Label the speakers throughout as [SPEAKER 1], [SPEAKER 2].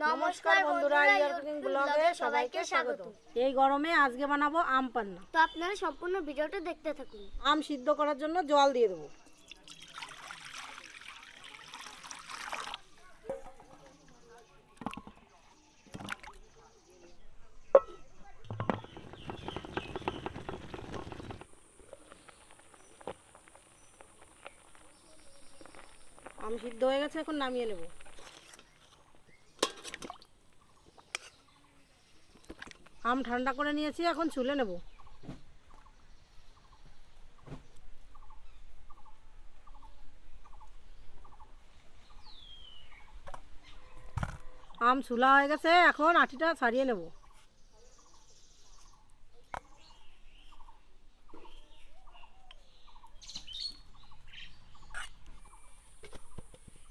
[SPEAKER 1] নমস্কার বন্ধুরা ইয়ার কুকিং ব্লগে সবাইকে স্বাগত। এই গরমে আজকে বানাবো আম পান্না।
[SPEAKER 2] তো আপনারা সম্পূর্ণ ভিডিওটা দেখতে থাকুন।
[SPEAKER 1] আম সিদ্ধ করার জন্য জল দিয়ে দেবো। আম সিদ্ধ হয়ে গেছে এখন নামিয়ে নেব। আম ঠান্ডা করে নিয়েছি, এখন ছুলে নেব। আম ছুলা হয়ে গেছে, এখন আটিটা ছাড়িয়ে নেব।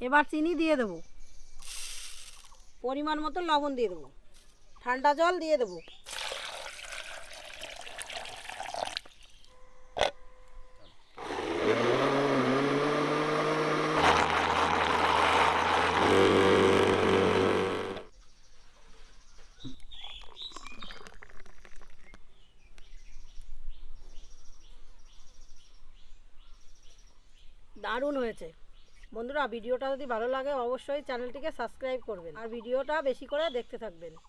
[SPEAKER 1] এবার চিনি দিয়ে দেবো। পরিমাণ মতো লবণ দিয়ে দেবো। ঠান্ডা জল দিয়ে দেবো। দারুণ হয়েছে। বন্ধুরা, ভিডিওটা যদি ভালো লাগে, অবশ্যই চ্যানেলটিকে সাবস্ক্রাইব করবেন। আর ভিডিওটা বেশি করে দেখতে থাকবেন।